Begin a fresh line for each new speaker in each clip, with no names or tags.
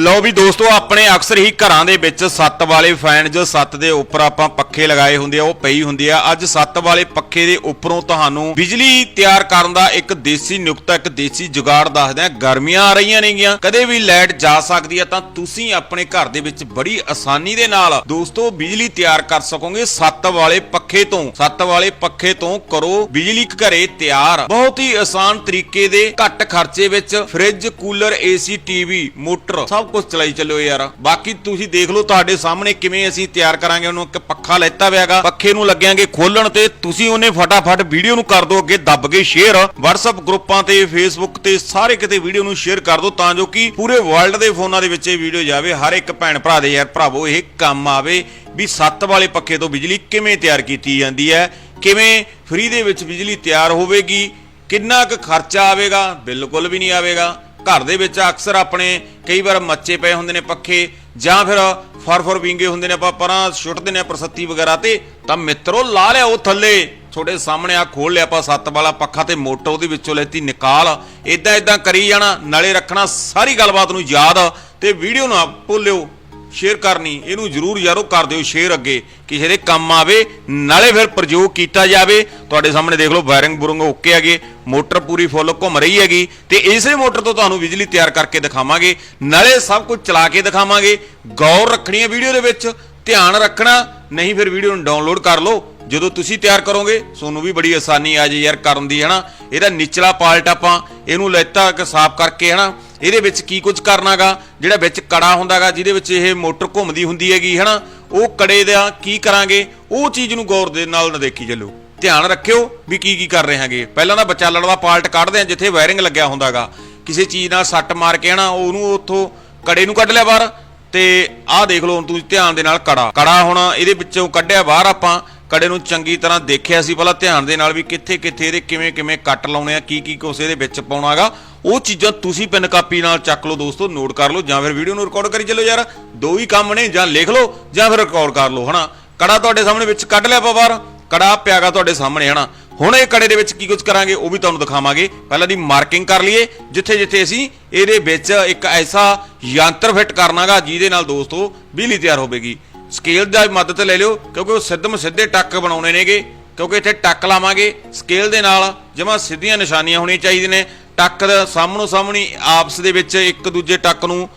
ਲਓ ਵੀ ਦੋਸਤੋ, ਆਪਣੇ ਅਕਸਰ ਹੀ ਘਰਾਂ ਦੇ ਵਿੱਚ ਸੱਤ ਵਾਲੇ ਫੈਨ ਜੋ ਸੱਤ ਦੇ ਉੱਪਰ ਆਪਾਂ ਪੱਖੇ ਲਗਾਏ ਹੁੰਦੇ ਆ, ਉਹ ਪਈ ਹੁੰਦੀ ਆ। ਅੱਜ ਸੱਤ ਵਾਲੇ ਪੱਖੇ ਦੇ ਉੱਪਰੋਂ ਤੁਹਾਨੂੰ ਬਿਜਲੀ ਤਿਆਰ ਕਰਨ ਦਾ ਇੱਕ ਦੇਸੀ ਨੁਕਤਾ, ਇੱਕ ਦੇਸੀ ਜੁਗਾੜ ਦੱਸਦੇ ਆ। ਗਰਮੀਆਂ ਆ ਰਹੀਆਂ ਨੇਗੀਆਂ, ਕਦੇ ਵੀ ਲਾਈਟ ਜਾ ਸਕਦੀ ਆ ਤਾਂ ਤੁਸੀਂ ਆਪਣੇ ਘਰ ਦੇ ਵਿੱਚ ਬੜੀ ਆਸਾਨੀ ਦੇ ਨਾਲ ਦੋਸਤੋ ਬਿਜਲੀ ਤਿਆਰ ਕਰ ਸਕੋਗੇ ਸੱਤ ਵਾਲੇ ਪੱਖੇ ਤੋਂ। ਸੱਤ ਵਾਲੇ ਪੱਖੇ ਤੋਂ ਕਰੋ ਬਿਜਲੀ ਘਰੇ ਤਿਆਰ। ਬਹੁਤ ਹੀ ਆਸਾਨ ਤਰੀਕੇ ਦੇ ਘੱਟ ਖਰਚੇ ਵਿੱਚ fridge, cooler, AC, TV, motor ਸਭ ਸਭ ਕੁਝ ਚਲਾਈ ਚੱਲਿਓ ਯਾਰ। ਬਾਕੀ ਤੁਸੀਂ ਦੇਖ ਲਓ ਤੁਹਾਡੇ ਸਾਹਮਣੇ ਕਿਵੇਂ ਅਸੀਂ ਤਿਆਰ ਕਰਾਂਗੇ, ਉਹਨੂੰ ਇੱਕ ਪੱਖਾ ਲੈਤਾ ਹੋਇਆਗਾ ਪੱਖੇ ਨੂੰ ਲੱਗਿਆਂਗੇ ਖੋਲਣ ਤੇ, ਤੁਸੀਂ ਉਹਨੇ ਫਟਾਫਟ ਵੀਡੀਓ ਨੂੰ ਕਰ ਦਿਓ, ਅੱਗੇ ਦੱਬ ਕੇ ਸ਼ੇਅਰ WhatsApp ਗਰੁੱਪਾਂ ਤੇ, Facebook ਤੇ, ਸਾਰੇ ਕਿਤੇ ਵੀਡੀਓ ਨੂੰ ਸ਼ੇਅਰ ਕਰ ਦਿਓ ਤਾਂ ਜੋ ਕਿ ਪੂਰੇ ਵਰਲਡ ਦੇ ਫੋਨਾਂ ਦੇ ਵਿੱਚ ਇਹ ਵੀਡੀਓ ਜਾਵੇ। ਹਰ ਇੱਕ ਭੈਣ ਭਰਾ ਦੇ ਯਾਰ ਭਰਾਵੋ, ਇਹ ਕੰਮ ਆਵੇ ਵੀ ਸੱਤ ਵਾਲੇ ਪੱਖੇ ਤੋਂ ਬਿਜਲੀ ਕਿਵੇਂ ਤਿਆਰ ਕੀਤੀ ਜਾਂਦੀ ਹੈ, ਕਿਵੇਂ ਫ੍ਰੀ ਦੇ ਵਿੱਚ ਬਿਜਲੀ ਤਿਆਰ ਹੋਵੇਗੀ, ਕਿੰਨਾ ਕੁ ਖਰਚਾ ਆਵੇਗਾ, ਬਿਲਕੁਲ ਵੀ ਨਹੀਂ ਆਵੇਗਾ। ਘਰ ਦੇ ਵਿੱਚ ਅਕਸਰ ਆਪਣੇ ਕਈ ਵਾਰ ਮੱਚੇ ਪਏ ਹੁੰਦੇ ਨੇ ਪੱਖੇ ਜਾਂ ਫਿਰ ਫਰ ਫਰਫਰ ਵਿੰਗੇ ਹੁੰਦੇ ਨੇ ਆਪਾਂ ਪਰਾਂ ਛੁੱਟਦੇ ਨੇ ਪ੍ਰਸੱਤੀ ਵਗੈਰਾ ਤੇ, ਤਾਂ ਮਿੱਤਰੋ ਲਾ ਲਿਆ ਉਹ ਥੱਲੇ। ਤੁਹਾਡੇ ਸਾਹਮਣੇ ਆ ਖੋਲ ਲਿਆ ਆਪਾਂ ਸੱਤ ਵਾਲਾ ਪੱਖਾ ਤੇ ਮੋਟਰ ਉਹਦੇ ਵਿੱਚੋਂ ਲੈਤੀ ਨਿਕਾਲ। ਇਦਾਂ ਇਦਾਂ ਕਰੀ ਜਾਣਾ, ਨਾਲੇ ਰੱਖਣਾ ਸਾਰੀ ਗੱਲਬਾਤ ਨੂੰ ਯਾਦ। ਤੇ ਵੀਡੀਓ ਨਾ ਭੁੱਲਿਓ। ਸ਼ੇਅਰ ਕਰਨੀ, ਇਹਨੂੰ ਜਰੂਰ ਯਾਰੋ ਕਰ ਦਿਓ ਸ਼ੇਅਰ ਅੱਗੇ ਕਿਸੇ ਦੇ ਕੰਮ ਆਵੇ, ਨਾਲੇ ਫਿਰ ਪ੍ਰਯੋਗ ਕੀਤਾ ਜਾਵੇ। ਤੁਹਾਡੇ ਸਾਹਮਣੇ ਦੇਖ ਲਓ, ਵਾਇਰਿੰਗ ਬੁਰਿੰਗ ਓਕੇ ਹੈਗੇ, ਮੋਟਰ ਪੂਰੀ ਫੁੱਲ ਘੁੰਮ ਰਹੀ ਹੈਗੀ, ਤੇ ਇਸੇ ਮੋਟਰ ਤੋਂ ਤੁਹਾਨੂੰ ਬਿਜਲੀ ਤਿਆਰ ਕਰਕੇ ਦਿਖਾਵਾਂਗੇ, ਨਾਲੇ ਸਭ ਕੁਝ ਚਲਾ ਕੇ ਦਿਖਾਵਾਂਗੇ। ਗੌਰ ਰੱਖਣੀ ਹੈ ਵੀਡੀਓ ਦੇ ਵਿੱਚ, ਧਿਆਨ ਰੱਖਣਾ, ਨਹੀਂ ਫਿਰ ਵੀਡੀਓ ਨੂੰ ਡਾਊਨਲੋਡ ਕਰ ਲਓ। ਜਦੋਂ ਤੁਸੀਂ ਤਿਆਰ ਕਰੋਗੇ, ਤੁਹਾਨੂੰ ਵੀ ਬੜੀ ਆਸਾਨੀ ਆ ਜੇ ਯਾਰ ਕਰਨ ਦੀ, ਹਨਾ? ਇਹਦਾ ਨਿਚਲਾ ਪਾਲਟ ਆਪਾਂ ਇਹਨੂੰ ਲੈਤਾ ਕਿ ਸਾਫ਼ ਕਰਕੇ, ਹਨਾ? ਇਹਦੇ ਵਿੱਚ ਕੀ ਕੁਝ ਕਰਨਾਗਾ? ਜਿਹੜਾ ਵਿੱਚ ਕੜਾ ਹੁੰਦਾਗਾ, ਜਿਹਦੇ ਵਿੱਚ ਇਹ ਮੋਟਰ ਘੁੰਮਦੀ ਹੁੰਦੀ ਹੈਗੀ, ਹਨਾ? ਉਹ ਕੜੇ ਦਾ ਕੀ ਕਰਾਂਗੇ? ਉਹ ਚੀਜ਼ ਨੂੰ ਗੌਰ ਦੇ ਨਾਲ ਨਾ ਦੇਖੀ ਚੱਲੋ। ਧਿਆਨ ਰੱਖਿਓ ਵੀ ਕੀ ਕੀ ਕਰ ਰਹੇ ਹਾਂਗੇ। ਪਹਿਲਾਂ ਤਾਂ ਬਚਾਲਣ ਦਾ ਪਾਰਟ ਕੱਢਦੇ ਆ, ਜਿੱਥੇ ਵਾਇਰਿੰਗ ਲੱਗਿਆ ਹੁੰਦਾਗਾ। ਕਿਸੇ ਚੀਜ਼ ਨਾਲ ਸੱਟ ਮਾਰ ਕੇ, ਹਨਾ, ਉਹਨੂੰ ਉੱਥੋਂ ਕੜੇ ਨੂੰ ਕੱਢ ਲਿਆ ਬਾਹਰ। ਤੇ ਆਹ ਦੇਖ ਲਓ ਹੁਣ ਤੁਸੀਂ ਧਿਆਨ ਦੇ ਨਾਲ ਕੜਾ। ਕੜਾ ਹੁਣ ਇਹਦੇ ਵਿੱਚੋਂ ਕੱਢਿਆ ਬਾਹਰ ਆਪਾਂ। ਕੜੇ ਨੂੰ ਚੰਗੀ ਤਰ੍ਹਾਂ ਦੇਖਿਆ ਸੀ ਪਹਿਲਾਂ ਧਿਆਨ ਦੇ ਨਾਲ ਵੀ ਕਿੱਥੇ ਕਿੱਥੇ ਇਹਦੇ ਕਿਵੇਂ ਕਿਵੇਂ ਕੱਟ ਲਾਉਣੇ ਆ ਕੀ ਕੀ ਕੁਛ ਇਹਦੇ ਵਿੱਚ ਪਾਉਣਾਗਾ। ਉਹ ਚੀਜ਼ਾਂ ਤੁਸੀਂ ਪੈਨ ਕਾਪੀ ਨਾਲ ਚੱਕ ਲਓ ਦੋਸਤੋ ਨੋਟ ਕਰ ਲਓ ਜਾਂ ਫਿਰ ਵੀਡੀਓ ਨੂੰ ਰਿਕਾਰਡ ਕਰੀ ਚੱਲੋ ਯਾਰ। ਦੋ ਹੀ ਕੰਮ ਨੇ, ਜਾਂ ਲਿਖ ਲਓ ਜਾਂ ਫਿਰ ਰਿਕਾਰਡ ਕਰ ਲਓ, ਹਨਾ? ਕੜਾ ਤੁਹਾਡੇ ਸਾਹਮਣੇ ਵਿੱਚ ਕੱਢ ਲਿਆ ਆਪਾਂ ਬਾਹਰ। ਕੜਾ ਪਿਆਗਾ ਤੁਹਾਡੇ ਸਾਹਮਣੇ, ਹਨਾ? ਹੁਣ ਇਹ ਕੜੇ ਦੇ ਵਿੱਚ ਕੀ ਕੁਝ ਕਰਾਂਗੇ, ਉਹ ਵੀ ਤੁਹਾਨੂੰ ਦਿਖਾਵਾਂਗੇ। ਪਹਿਲਾਂ ਦੀ ਮਾਰਕਿੰਗ ਕਰ ਲਈਏ ਜਿੱਥੇ ਜਿੱਥੇ ਅਸੀਂ ਇਹਦੇ ਵਿੱਚ ਇੱਕ ਐਸਾ ਯੰਤਰ ਫਿੱਟ ਕਰਨਾਗਾ, ਜਿਹਦੇ ਨਾਲ ਦੋਸਤੋ ਬਿਜਲੀ ਤਿਆਰ ਹੋਵੇਗੀ। ਸਕੇਲ ਦਾ ਮਦਦ ਲੈ ਲਿਓ, ਕਿਉਂਕਿ ਉਹ ਸਿੱਧਮ ਸਿੱਧੇ ਟੱਕ ਬਣਾਉਣੇ ਨੇਗੇ, ਕਿਉਂਕਿ ਇੱਥੇ ਟੱਕ ਲਾਵਾਂਗੇ। ਸਕੇਲ ਦੇ ਨਾਲ ਜਮਾਂ ਸਿੱਧੀਆਂ ਨਿਸ਼ਾਨੀਆਂ ਹੋਣੀਆਂ ਚਾਹੀਦੀਆਂ ਨੇ। ਟੱਕ ਦਾ ਸਾਹਮਣੋ ਸਾਹਮਣੀ ਆਪਸ ਦੇ ਵਿੱਚ ਇੱਕ ਦੂਜੇ ਟੱਕ ਨੂੰ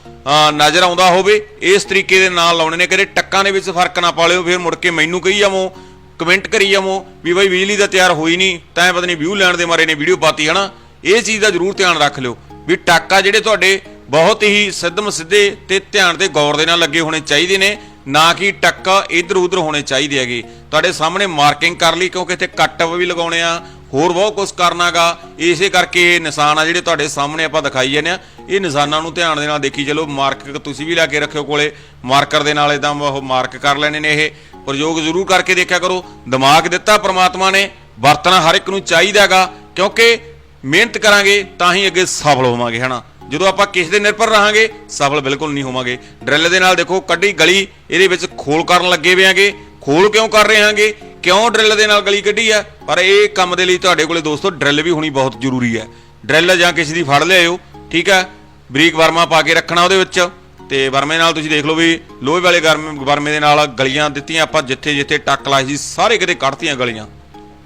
ਨਜ਼ਰ ਆਉਂਦਾ ਹੋਵੇ, ਇਸ ਤਰੀਕੇ ਦੇ ਨਾਲ ਲਾਉਣੇ ਨੇ ਕਦੇ ਟੱਕਾਂ ਦੇ ਵਿੱਚ ਫ਼ਰਕ ਨਾ ਪਾ ਲਿਓ ਫਿਰ ਮੁੜ ਕੇ ਮੈਨੂੰ ਕਹੀ ਜਾਵੋ, ਕਮੈਂਟ ਕਰੀ ਜਾਵੋ ਵੀ ਬਾਈ ਬਿਜਲੀ ਦਾ ਤਿਆਰ ਹੋਈ ਨਹੀਂ, ਤਾਂ ਪਤਾ ਨਹੀਂ ਵਿਊ ਲੈਣ ਦੇ ਮਾਰੇ ਨੇ ਵੀਡੀਓ ਪਾਤੀ, ਹਨਾ? ਇਹ ਚੀਜ਼ ਦਾ ਜ਼ਰੂਰ ਧਿਆਨ ਰੱਖ ਲਿਓ ਵੀ ਟਾਕਾ ਜਿਹੜੇ ਤੁਹਾਡੇ ਬਹੁਤ ਹੀ ਸਿੱਧਮ ਸਿੱਧੇ ਤੇ ਧਿਆਨ ਤੇ ਗੌਰ ਦੇ ਨਾਲ ਲੱਗੇ ਹੋਣੇ ਚਾਹੀਦੇ ਨੇ, ਨਾ ਕਿ ਟੱਕ ਇਧਰ ਉਧਰ ਹੋਣੇ ਚਾਹੀਦੇ ਹੈਗੇ। ਤੁਹਾਡੇ ਸਾਹਮਣੇ ਮਾਰਕਿੰਗ ਕਰ ਲਈ, ਕਿਉਂਕਿ ਇੱਥੇ ਕੱਟ ਵੀ ਲਗਾਉਣੇ ਆ ਹੋਰ ਬਹੁਤ ਕੁਝ ਕਰਨਾਗਾ ਇਸੇ ਕਰਕੇ ਇਹ ਨਿਸ਼ਾਨ ਆ ਜਿਹੜੇ ਤੁਹਾਡੇ ਸਾਹਮਣੇ ਆਪਾਂ ਦਿਖਾਈ ਜਾਂਦੇ ਆ। ਇਹ ਨਿਸ਼ਾਨਾਂ ਨੂੰ ਧਿਆਨ ਦੇ ਨਾਲ ਦੇਖੀ ਚਲੋ ਮਾਰਕ ਤੁਸੀਂ ਵੀ ਲਾ ਕੇ ਰੱਖਿਓ ਕੋਲੇ। ਮਾਰਕਰ ਦੇ ਨਾਲ ਇਦਾਂ ਉਹ ਮਾਰਕ ਕਰ ਲੈਣੇ ਨੇ ਇਹ। ਪ੍ਰਯੋਗ ਜ਼ਰੂਰ ਕਰਕੇ ਦੇਖਿਆ ਕਰੋ। ਦਿਮਾਗ ਦਿੱਤਾ ਪ੍ਰਮਾਤਮਾ ਨੇ। ਵਰਤਣਾ ਹਰ ਇੱਕ ਨੂੰ ਚਾਹੀਦਾਗਾ ਕਿਉਂਕਿ ਮਿਹਨਤ ਕਰਾਂਗੇ ਤਾਂ ਹੀ ਅੱਗੇ ਸਫਲ ਹੋਵਾਂਗੇ, ਹਨਾ? ਜਦੋਂ ਆਪਾਂ ਕਿਸੇ ਦੇ ਨਿਰਭਰ ਰਹਾਂਗੇ, ਸਫਲ ਬਿਲਕੁਲ ਨਹੀਂ ਹੋਵਾਂਗੇ। ਡਰਿੱਲ ਦੇ ਨਾਲ ਦੇਖੋ, ਕੱਢੀ ਗਲੀ, ਇਹਦੇ ਵਿੱਚ ਖੋਲ ਕਰਨ ਲੱਗੇ ਵਿਆਂਗੇ ਖੋਲ ਕਿਉਂ ਕਰ ਰਹੇ ਹਾਂਗੇ ਕਿਉਂ ਡਰਿਲ ਦੇ ਨਾਲ ਗਲੀ ਕੱਢੀ ਆ? ਪਰ ਇਹ ਕੰਮ ਦੇ ਲਈ ਤੁਹਾਡੇ ਕੋਲੇ ਦੋਸਤੋ ਡਰਿਲ ਵੀ ਹੋਣੀ ਬਹੁਤ ਜ਼ਰੂਰੀ ਹੈ। ਡਰਿਲ ਜਾਂ ਕਿਸੇ ਦੀ ਫੜ ਲਿਆਇਓ, ਠੀਕ ਹੈ? ਬਰੀਕ ਵਰਮਾ ਪਾ ਕੇ ਰੱਖਣਾ ਉਹਦੇ ਵਿੱਚ ਤੇ ਵਰਮੇ ਨਾਲ ਤੁਸੀਂ ਦੇਖ ਲਓ ਵੀ ਲੋਹੇ ਵਾਲੇ ਗਰਮ ਵਰਮੇ ਦੇ ਨਾਲ ਗਲੀਆਂ ਦਿੱਤੀਆਂ ਆਪਾਂ ਜਿੱਥੇ ਜਿੱਥੇ ਟੱਕ ਲਾਈ ਸੀ, ਸਾਰੇ ਕਿਤੇ ਕੱਢਤੀਆਂ ਗਲੀਆਂ।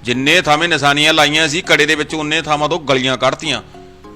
ਜਿੰਨੇ ਥਾਵੇਂ ਨਿਸ਼ਾਨੀਆਂ ਲਾਈਆਂ ਸੀ ਕੜੇ ਦੇ ਵਿੱਚ ਉਨੇ ਥਾਵਾਂ ਤੋਂ ਗਲੀਆਂ ਕੱਢਤੀਆਂ।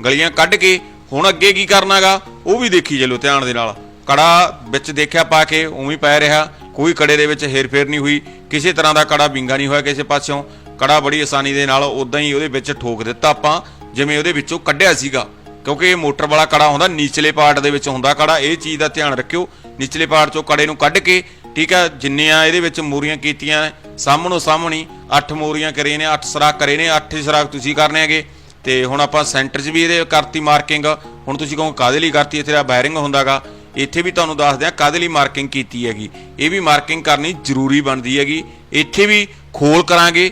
ਗਲੀਆਂ ਕੱਢ ਕੇ ਹੁਣ ਅੱਗੇ ਕੀ ਕਰਨਾਗਾ? ਉਹ ਵੀ ਦੇਖੀ ਚੱਲੋ ਧਿਆਨ ਦੇ ਨਾਲ। ਕੜਾ ਵਿੱਚ ਦੇਖਿਆ ਪਾ ਕੇ ਉਵੇਂ ਪੈ ਰਿਹਾ। ਕੋਈ ਕੜੇ ਦੇ ਵਿੱਚ ਹੇਰਫੇਰ ਨਹੀਂ ਹੋਈ, ਕਿਸੇ ਤਰ੍ਹਾਂ ਦਾ ਕੜਾ ਵਿੰਗਾ ਨਹੀਂ ਹੋਇਆ ਕਿਸੇ ਪਾਸਿਓਂ। ਕੜਾ ਬੜੀ ਆਸਾਨੀ ਦੇ ਨਾਲ ਉਦਾਂ ਹੀ ਉਹਦੇ ਵਿੱਚ ਠੋਕ ਦਿੱਤਾ ਆਪਾਂ, ਜਿਵੇਂ ਉਹਦੇ ਵਿੱਚੋਂ ਕੱਢਿਆ ਸੀਗਾ। ਕਿਉਂਕਿ ਇਹ ਮੋਟਰ ਵਾਲਾ ਕੜਾ ਹੁੰਦਾ, ਨੀਚਲੇ ਪਾਰਟ ਦੇ ਵਿੱਚ ਹੁੰਦਾ ਕੜਾ, ਇਹ ਚੀਜ਼ ਦਾ ਧਿਆਨ ਰੱਖਿਓ। ਨੀਚਲੇ ਪਾਰਟ ਚੋਂ ਕੜੇ ਨੂੰ ਕੱਢ ਕੇ, ਠੀਕ ਆ ਜਿੰਨੀਆਂ ਇਹਦੇ ਵਿੱਚ ਮੋਰੀਆਂ ਕੀਤੀਆਂ ਸਾਹਮਣੋ ਸਾਹਮਣੀ 8 ਮੋਰੀਆਂ ਕਰੇ ਨੇ 8 ਸਰਾਖ ਕਰੇ ਨੇ 8 ਸਰਾਖ ਤੁਸੀਂ ਕਰਨੇ ਹੈਗੇ। ਤੇ ਹੁਣ ਆਪਾਂ ਸੈਂਟਰ 'ਚ ਵੀ ਇਹਦੇ ਕਰਤੀ ਮਾਰਕਿੰਗ, ਹੁਣ ਤੁਸੀਂ ਕਹੋ ਕਾਦੇ ਲਈ ਕਰਤੀ, ਇੱਥੇ ਦਾ ਵਾਇਰਿੰਗ ਹੁੰਦਾਗਾ। ਇੱਥੇ ਵੀ ਤੁਹਾਨੂੰ ਦੱਸਦੇ ਆ ਕਾਦੇ ਲਈ ਮਾਰਕਿੰਗ ਕੀਤੀ ਹੈਗੀ। ਇਹ ਵੀ ਮਾਰਕਿੰਗ ਕਰਨੀ ਜ਼ਰੂਰੀ ਬਣਦੀ ਹੈਗੀ। ਇੱਥੇ ਵੀ ਖੋਲ ਕਰਾਂਗੇ।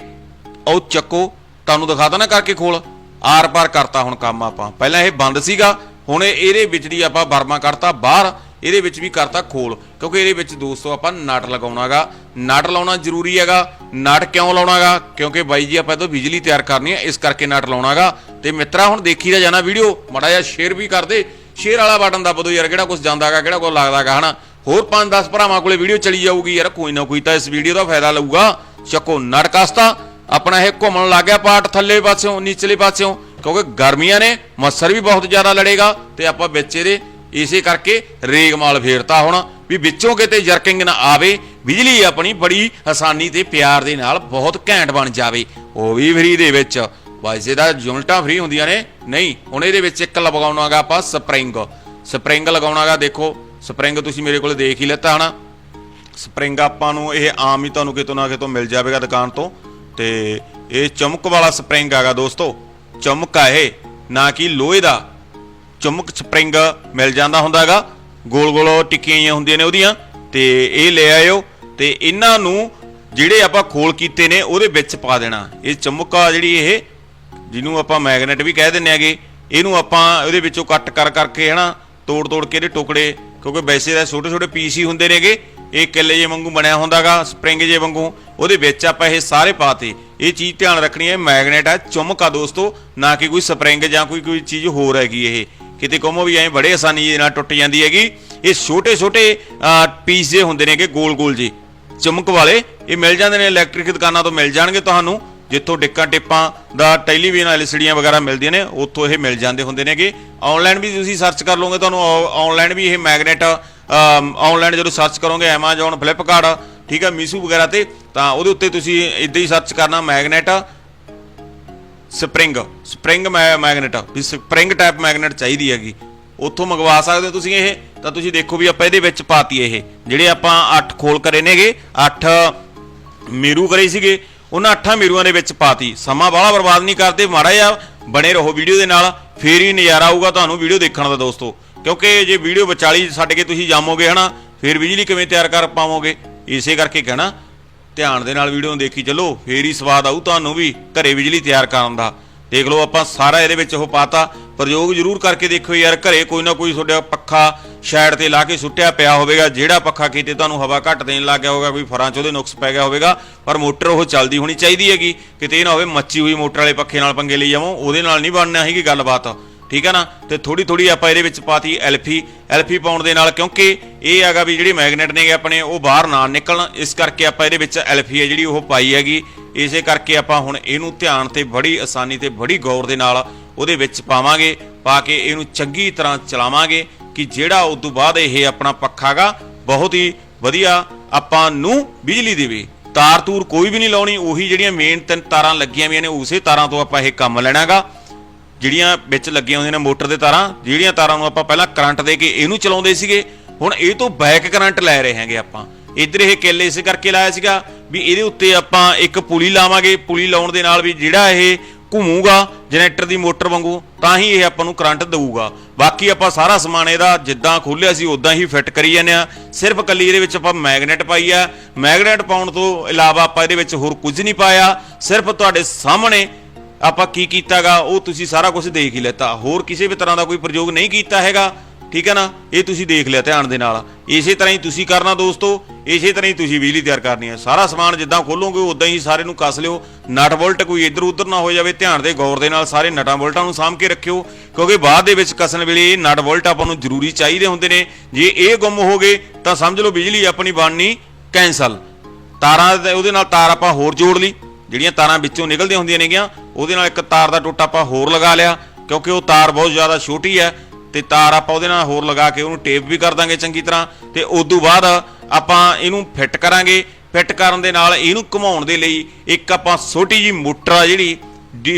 ਉਹ ਚੱਕੋ। ਤੁਹਾਨੂੰ ਦਿਖਾਤਾ ਨਾ ਕਰਕੇ ਖੋਲ। ਆਰ ਪਾਰ ਕਰਤਾ ਹੁਣ ਕੰਮ ਆਪਾਂ। ਪਹਿਲਾਂ ਇਹ ਬੰਦ ਸੀਗਾ। ਹੁਣ ਇਹਦੇ ਵਿੱਚ ਦੀ ਆਪਾਂ ਬਰਮਾ ਕਰਤਾ ਬਾਹਰ। ਇਹਦੇ ਵਿੱਚ ਵੀ ਕਰਤਾ ਖੋਲ। ਕਿਉਂਕਿ ਇਹਦੇ ਵਿੱਚ ਦੋਸਤੋ ਆਪਾਂ ਨਟ ਲਗਾਉਣਾਗਾ। ਨਟ ਲਾਉਣਾ ਜ਼ਰੂਰੀ ਹੈਗਾ। ਨਟ ਕਿਉਂ ਲਾਉਣਾਗਾ? ਕਿਉਂਕਿ ਬਾਈ ਜੀ ਆਪਾਂ ਇਹ ਤੋਂ ਬਿਜਲੀ ਤਿਆਰ ਕਰਨੀ ਹੈ। ਇਸ ਕਰਕੇ ਨਟ ਲਾਉਣਾਗਾ। ਤੇ ਮਿੱਤਰਾ ਹੁਣ ਦੇਖੀ ਦਾ ਜਾਣਾ ਵੀਡੀਓ। ਮੜਾ ਜਿਹਾ ਸ਼ੇਅਰ ਵੀ ਕਰ ਦੇ। ਸ਼ੇਅਰ ਵਾਲਾ ਬਟਨ ਦੱਬ ਦਿਓ ਯਾਰ, ਕਿਹੜਾ ਕੁਝ ਜਾਂਦਾਗਾ, ਕਿਹੜਾ ਕੁਝ ਲੱਗਦਾਗਾ, ਹਨਾ? ਹੋਰ 5-10 ਭਰਾਵਾਂ ਕੋਲੇ ਵੀਡੀਓ ਚਲੀ ਜਾਊਗੀ ਯਾਰ, ਕੋਈ ਨਾ ਕੋਈ ਤਾਂ ਇਸ ਵੀਡੀਓ ਦਾ ਫਾਇਦਾ ਲਊਗਾ। ਚੱਕੋ ਨਟਕਸਤਾ ਆਪਣਾ ਇਹ ਘੁੰਮਣ ਲੱਗ ਗਿਆ ਪਾਰਟ ਥੱਲੇ ਪਾਸਿਓਂ, ਨੀਚਲੇ ਪਾਸਿਓਂ, ਕਿਉਂਕਿ ਗਰਮੀਆਂ ਨੇ ਮੱਛਰ ਵੀ ਬਹੁਤ ਜ਼ਿਆਦਾ ਲੜੇਗਾ ਤੇ ਆਪਾਂ ਵਿੱਚ ਇਹਦੇ ਇਸੇ ਕਰਕੇ ਰੇਗਮਾਲ ਫੇਰਤਾ ਹੁਣ, ਵੀ ਵਿੱਚੋਂ ਕਿਤੇ ਜਰਕਿੰਗ ਨਾ ਆਵੇ, ਬਿਜਲੀ ਆਪਣੀ ਬੜੀ ਆਸਾਨੀ ਤੇ ਪਿਆਰ ਦੇ ਨਾਲ ਬਹੁਤ ਘੈਂਟ ਬਣ ਜਾਵੇ, ਉਹ ਵੀ ਫਰੀ ਦੇ ਵਿੱਚ। ਵੈਸੇ ਤਾਂ ਯੂਨਿਟਾਂ ਫ੍ਰੀ ਹੁੰਦੀਆਂ ਨੇ। ਨਹੀਂ, ਹੁਣ ਇਹਦੇ ਵਿੱਚ ਇੱਕ ਲਗਾਉਣਾਗਾ ਆਪਾਂ ਸਪਰਿੰਗ। ਸਪਰਿੰਗ ਲਗਾਉਣਾਗਾ ਦੇਖੋ, ਸਪਰਿੰਗ ਤੁਸੀਂ ਮੇਰੇ ਕੋਲ ਦੇਖ ਹੀ ਲਿੱਤਾ ਹਨਾ। ਸਪਰਿੰਗ ਆਪਾਂ ਨੂੰ ਇਹ ਆਮ ਹੀ ਤੁਹਾਨੂੰ ਕਿਤੋਂ ਨਾ ਕਿਤੋਂ ਮਿਲ ਜਾਵੇਗਾ ਦੁਕਾਨ ਤੋਂ। ਤੇ ਇਹ ਚਮਕ ਵਾਲਾ ਸਪਰਿੰਗ ਹੈਗਾ ਦੋਸਤੋ। ਚਮਕ ਆ ਇਹ, ਨਾ ਕਿ ਲੋਹੇ ਦਾ। ਚਮਕ ਸਪਰਿੰਗ ਮਿਲ ਜਾਂਦਾ ਹੁੰਦਾਗਾ। ਗੋਲ ਗੋਲ ਟਿੱਕੀਆਂ ਹੁੰਦੀਆਂ ਨੇ ਉਹਦੀਆਂ। ਤੇ ਇਹ ਲੈ ਆਇਓ। ਤੇ ਇਹਨਾਂ ਨੂੰ ਜਿਹੜੇ ਆਪਾਂ ਖੋਲ ਕੀਤੇ ਨੇ, ਉਹਦੇ ਵਿੱਚ ਪਾ ਦੇਣਾ। ਇਹ ਚਮਕ ਆ ਜਿਹੜੀ ਇਹ ਜਿਹਨੂੰ ਆਪਾਂ ਮੈਗਨੇਟ ਵੀ ਕਹਿ ਦਿੰਨੇ ਆਗੇ ਇਹਨੂੰ ਆਪਾਂ ਉਹਦੇ ਵਿੱਚੋਂ ਕੱਟ ਕਰ ਕਰਕੇ ਹਨਾ, ਤੋੜ ਤੋੜ ਕੇ ਇਹਦੇ ਟੁਕੜੇ, ਕਿਉਂਕਿ ਵੈਸੇ ਤਾਂ ਛੋਟੇ ਛੋਟੇ ਪੀਸ ਹੀ ਹੁੰਦੇ ਨੇਗੇ, ਇਹ ਕਿੱਲੇ ਜੇ ਵਾਂਗੂ ਬਣਿਆ ਹੁੰਦਾਗਾ ਸਪਰਿੰਗ ਜੇ ਵਾਂਗੂ, ਉਹਦੇ ਵਿੱਚ ਆਪਾਂ ਇਹ ਸਾਰੇ ਪਾਤੇ ਇਹ ਚੀਜ਼ ਧਿਆਨ ਰੱਖਣੀ ਹੈ, ਮੈਗਨੇਟ ਆ, ਚੁੰਮਕ ਆ ਦੋਸਤੋ, ਨਾ ਕਿ ਕੋਈ ਸਪਰਿੰਗ ਜਾਂ ਕੋਈ ਕੋਈ ਚੀਜ਼ ਹੋਰ ਹੈਗੀ ਇਹ। ਕਿਤੇ ਕਹਮੋ ਵੀ ਐਂ ਬੜੇ ਆਸਾਨੀ ਦੇ ਨਾਲ ਟੁੱਟ ਜਾਂਦੀ ਹੈਗੀ। ਇਹ ਛੋਟੇ ਛੋਟੇ ਪੀਸ ਜੇ ਹੁੰਦੇ ਨੇਗੇ ਗੋਲ ਗੋਲ ਜੇ ਚਮਕ ਵਾਲੇ, ਇਹ ਮਿਲ ਜਾਂਦੇ ਨੇ ਇਲੈਕਟ੍ਰਿਕ ਦੁਕਾਨਾਂ ਤੋਂ ਮਿਲ ਜਾਣਗੇ ਤੁਹਾਨੂੰ। ਜਿੱਥੋਂ ਡਿੱਕਾਂ ਟਿੱਪਾਂ ਦਾ ਟੈਲੀਵਿਜ਼ਨ ਐਲਸੀਡੀਆਂ ਵਗੈਰਾ ਮਿਲਦੀਆਂ ਨੇ, ਉੱਥੋਂ ਇਹ ਮਿਲ ਜਾਂਦੇ ਹੁੰਦੇ ਨੇਗੇ। ਆਨਲਾਈਨ ਵੀ ਤੁਸੀਂ ਸਰਚ ਕਰ ਲਓਗੇ, ਤੁਹਾਨੂੰ ਆਨਲਾਈਨ ਵੀ ਇਹ ਮੈਗਨੇਟ ਆਨਲਾਈਨ ਜਦੋਂ ਸਰਚ ਕਰੋਗੇ, Amazon, Flipkart, ਠੀਕ ਹੈ ਮੀਸ਼ੂ ਵਗੈਰਾ ਤੇ, ਤਾਂ ਉਹਦੇ ਉੱਤੇ ਤੁਸੀਂ ਇਦਾਂ ਹੀ ਸਰਚ ਕਰਨਾ, ਮੈਗਨੇਟ ਸਪਰਿੰਗ ਸਪਰਿੰਗ ਮੈਗਨੇਟ, ਵੀ ਸਪਰਿੰਗ ਟਾਈਪ ਮੈਗਨੇਟ ਚਾਹੀਦੀ ਹੈਗੀ। ਉੱਥੋਂ ਮੰਗਵਾ ਸਕਦੇ ਹੋ ਤੁਸੀਂ ਇਹ, ਤਾਂ ਤੁਸੀਂ ਦੇਖੋ ਵੀ ਆਪਾਂ ਇਹਦੇ ਵਿੱਚ ਪਾਤੀ ਇਹ। ਜਿਹੜੇ ਆਪਾਂ 8 ਖੋਲ ਕਰੇ ਨੇਗੇ 8 ਮੇਰੂ ਕਰੇ ਸੀਗੇ ਉਹਨਾਂ ਅੱਠਾਂ ਮੇਰੂਆਂ ਦੇ ਵਿੱਚ ਪਾਤੀ। ਸਮਾਂ ਬਾਹਲਾ ਬਰਬਾਦ ਨਹੀਂ ਕਰਦੇ, ਮਾੜਾ ਜਿਹਾ ਬਣੇ ਰਹੋ ਵੀਡੀਓ ਦੇ ਨਾਲ, ਫੇਰ ਹੀ ਨਜ਼ਾਰਾ ਆਊਗਾ ਤੁਹਾਨੂੰ ਵੀਡੀਓ ਦੇਖਣ ਦਾ ਦੋਸਤੋ। ਕਿਉਂਕਿ ਜੇ ਵੀਡੀਓ ਵਿਚਾਲੀ ਛੱਡ ਕੇ ਤੁਸੀਂ ਜਾਮੋਗੇ ਹਨਾ, ਫੇਰ ਬਿਜਲੀ ਕਿਵੇਂ ਤਿਆਰ ਕਰ ਪਾਵੋਗੇ? ਇਸੇ ਕਰਕੇ ਕਹਿਣਾ, ਧਿਆਨ ਦੇ ਨਾਲ ਵੀਡੀਓ ਨੂੰ ਦੇਖੀ ਚੱਲੋ, ਫੇਰ ਹੀ ਸਵਾਦ ਆਊ ਤੁਹਾਨੂੰ ਵੀ ਘਰੇ ਬਿਜਲੀ ਤਿਆਰ ਕਰਨ ਦਾ। ਦੇਖ ਲਓ ਆਪਾਂ ਸਾਰਾ ਇਹਦੇ ਵਿੱਚ ਉਹ ਪਾਤਾ, ਪ੍ਰਯੋਗ ਜ਼ਰੂਰ ਕਰਕੇ ਦੇਖੋ ਯਾਰ, ਘਰੇ ਕੋਈ ਨਾ ਕੋਈ ਤੁਹਾਡਾ ਪੱਖਾ ਸ਼ਾਇਡ ਤੇ ਲਾ ਕੇ ਸੁੱਟਿਆ ਪਿਆ ਹੋਵੇਗਾ, ਜਿਹੜਾ ਪੱਖਾ ਕੀਤੇ ਤੁਹਾਨੂੰ ਹਵਾ ਘੱਟ ਦੇਣ ਲੱਗ ਗਿਆ ਹੋਵੇਗਾ, ਕੋਈ ਫਰਾਂ ਚ ਉਹਦੇ ਨੁਕਸ ਪੈ ਗਿਆ ਹੋਵੇਗਾ, ਪਰ ਮੋਟਰ ਉਹ ਚੱਲਦੀ ਹੋਣੀ ਚਾਹੀਦੀ ਹੈਗੀ, ਕਿਤੇ ਇਹ ਨਾ ਹੋਵੇ ਮੱਚੀ ਹੋਈ ਮੋਟਰ ਵਾਲੇ ਪੱਖੇ ਨਾਲ ਪੰਗੇ ਲਈ ਜਾਵੋ, ਉਹਦੇ ਨਾਲ ਨਹੀਂ ਬਣਨਾ ਹੈਗੀ ਗੱਲਬਾਤ। ਠੀਕ ਹੈ ਨਾ? ਤੇ ਥੋੜੀ ਥੋੜੀ ਆਪਾਂ ਇਹਦੇ ਵਿੱਚ ਪਾਤੀ ਐਲਫੀ ਐਲਫੀ ਪਾਉਣ ਦੇ ਨਾਲ ਕਿਉਂਕਿ ਇਹ ਹੈਗਾ ਵੀ ਜਿਹੜੇ ਮੈਗਨੇਟ ਨੇਗੇ ਆਪਣੇ, ਉਹ ਬਾਹਰ ਨਾ ਨਿਕਲਣ। ਇਸ ਕਰਕੇ ਆਪਾਂ ਇਹਦੇ ਵਿੱਚ ਐਲਫੀ ਹੈ ਜਿਹੜੀ ਉਹ ਪਾਈ ਹੈਗੀ। ਇਸੇ ਕਰਕੇ ਆਪਾਂ ਹੁਣ ਇਹਨੂੰ ਧਿਆਨ ਤੇ ਬੜੀ ਆਸਾਨੀ ਤੇ ਬੜੀ ਗੌਰ ਦੇ ਨਾਲ ਉਹਦੇ ਵਿੱਚ ਪਾਵਾਂਗੇ, ਪਾ ਕੇ ਇਹਨੂੰ ਚੰਗੀ ਤਰ੍ਹਾਂ ਚਲਾਵਾਂਗੇ ਕਿ ਜਿਹੜਾ ਉਸ ਤੋਂ ਬਾਅਦ ਇਹ ਆਪਣਾ ਪੱਖਾਗਾ ਬਹੁਤ ਹੀ ਵਧੀਆ ਆਪਾਂ ਨੂੰ ਬਿਜਲੀ ਦੇਵੇ। ਤਾਰ ਤੂਰ ਕੋਈ ਵੀ ਨਹੀਂ ਲਾਉਣੀ, ਉਹੀ ਜਿਹੜੀਆਂ ਮੇਨ ਤਿੰਨ ਤਾਰਾਂ ਲੱਗੀਆਂ ਵੀਆਂ ਨੇ, ਉਸੇ ਤਾਰਾਂ ਤੋਂ ਆਪਾਂ ਇਹ ਕੰਮ ਲੈਣਾਗਾ। ਜਿਹੜੀਆਂ ਵਿੱਚ ਲੱਗੀਆਂ ਹੁੰਦੀਆਂ ਨੇ ਮੋਟਰ ਦੇ ਤਾਰਾਂ, ਜਿਹੜੀਆਂ ਤਾਰਾਂ ਨੂੰ ਆਪਾਂ ਪਹਿਲਾਂ ਕਰੰਟ ਦੇ ਕੇ ਇਹਨੂੰ ਚਲਾਉਂਦੇ ਸੀਗੇ, ਹੁਣ ਇਹ ਤੋਂ ਬੈਕ ਕਰੰਟ ਲੈ ਰਹੇ ਹਾਂਗੇ ਆਪਾਂ। ਇੱਧਰ ਇਹ ਕੇਲੇ ਇਸ ਕਰਕੇ ਲਾਇਆ ਸੀਗਾ ਵੀ ਇਹਦੇ ਉੱਤੇ ਆਪਾਂ ਇੱਕ ਪੁਲੀ ਲਾਵਾਂਗੇ, ਪੁਲੀ ਲਾਉਣ ਦੇ ਨਾਲ ਵੀ ਜਿਹੜਾ ਇਹ ਘੁੰਮੂਗਾ ਜਨਰੇਟਰ ਦੀ ਮੋਟਰ ਵਾਂਗੂ, ਤਾਂ ਹੀ ਇਹ ਆਪਾਂ ਨੂੰ ਕਰੰਟ ਦੇਊਗਾ। ਬਾਕੀ ਆਪਾਂ ਸਾਰਾ ਸਮਾਨ ਇਹਦਾ ਜਿੱਦਾਂ ਖੋਲਿਆ ਸੀ ਉਦਾਂ ਹੀ ਫਿੱਟ ਕਰੀ ਜਾਂਦੇ ਆ ਸਿਰਫ ਕੱਲੀ ਇਹਦੇ ਵਿੱਚ ਆਪਾਂ ਮੈਗਨੇਟ ਪਾਈ ਆ। ਮੈਗਨੇਟ ਪਾਉਣ ਤੋਂ ਇਲਾਵਾ ਆਪਾਂ ਇਹਦੇ ਵਿੱਚ ਹੋਰ ਕੁਝ ਨਹੀਂ ਪਾਇਆ। ਸਿਰਫ ਤੁਹਾਡੇ ਸਾਹਮਣੇ ਆਪਾਂ ਕੀ ਕੀਤਾਗਾ? ਉਹ ਤੁਸੀਂ ਸਾਰਾ ਕੁਝ ਦੇਖ ਹੀ ਲੈਤਾ। ਹੋਰ ਕਿਸੇ ਵੀ ਤਰ੍ਹਾਂ ਦਾ ਕੋਈ ਪ੍ਰਯੋਗ ਨਹੀਂ ਕੀਤਾ ਹੈਗਾ। ਠੀਕ ਹੈ ਨਾ? ਇਹ ਤੁਸੀਂ ਦੇਖ ਲਿਆ ਧਿਆਨ ਦੇ ਨਾਲ। ਇਸੇ ਤਰ੍ਹਾਂ ਹੀ ਤੁਸੀਂ ਕਰਨਾ ਦੋਸਤੋ। ਇਸੇ ਤਰ੍ਹਾਂ ਹੀ ਤੁਸੀਂ ਬਿਜਲੀ ਤਿਆਰ ਕਰਨੀ ਹੈ। ਸਾਰਾ ਸਮਾਨ ਜਿੱਦਾਂ ਖੋਲੋਗੇ ਉਦਾਂ ਹੀ ਸਾਰੇ ਨੂੰ ਕੱਸ ਲਿਓ। ਨਟ ਬੋਲਟ ਕੋਈ ਇੱਧਰ ਉੱਧਰ ਨਾ ਹੋ ਜਾਵੇ, ਧਿਆਨ ਦੇ ਗੌਰ ਦੇ ਨਾਲ ਸਾਰੇ ਨਟਾਂ ਬੋਲਟਾਂ ਨੂੰ ਸਾਂਭ ਕੇ ਰੱਖਿਓ। ਕਿਉਂਕਿ ਬਾਅਦ ਦੇ ਵਿੱਚ ਕੱਸਣ ਵੇਲੇ ਇਹ ਨਟ ਬੋਲਟ ਆਪਾਂ ਨੂੰ ਜ਼ਰੂਰੀ ਚਾਹੀਦੇ ਹੁੰਦੇ ਨੇ। ਜੇ ਇਹ ਗੁੰਮ ਹੋ ਗਏ, ਤਾਂ ਸਮਝ ਲਓ ਬਿਜਲੀ ਆਪਣੀ ਬਣਨੀ ਕੈਂਸਲ ਤਾਰਾਂ ਉਹਦੇ ਨਾਲ ਤਾਰ ਆਪਾਂ ਹੋਰ ਜੋੜ ਲਈ। ਜਿਹੜੀਆਂ ਤਾਰਾਂ ਵਿੱਚੋਂ ਨਿਕਲਦੀਆਂ ਹੁੰਦੀਆਂ ਨੇਗੀਆਂ, ਉਹਦੇ ਨਾਲ ਇੱਕ ਤਾਰ ਦਾ ਟੋਟਾ ਆਪਾਂ ਹੋਰ ਲਗਾ ਲਿਆ, ਕਿਉਂਕਿ ਉਹ ਤਾਰ ਬਹੁਤ ਜ਼ਿਆਦਾ ਛੋਟੀ ਹੈ, ਤੇ ਤਾਰ ਆਪਾਂ ਉਹਦੇ ਨਾਲ ਹੋਰ ਲਗਾ ਕੇ ਉਹਨੂੰ ਟੇਪ ਵੀ ਕਰ ਦਾਂਗੇ ਚੰਗੀ ਤਰ੍ਹਾਂ, ਤੇ ਉਸ ਤੋਂ ਬਾਅਦ ਆਪਾਂ ਇਹਨੂੰ ਫਿੱਟ ਕਰਾਂਗੇ। ਫਿੱਟ ਕਰਨ ਦੇ ਨਾਲ ਇਹਨੂੰ ਘੁਮਾਉਣ ਦੇ ਲਈ ਇੱਕ ਆਪਾਂ ਛੋਟੀ ਜੀ ਮੋਟਰ ਆ ਜਿਹੜੀ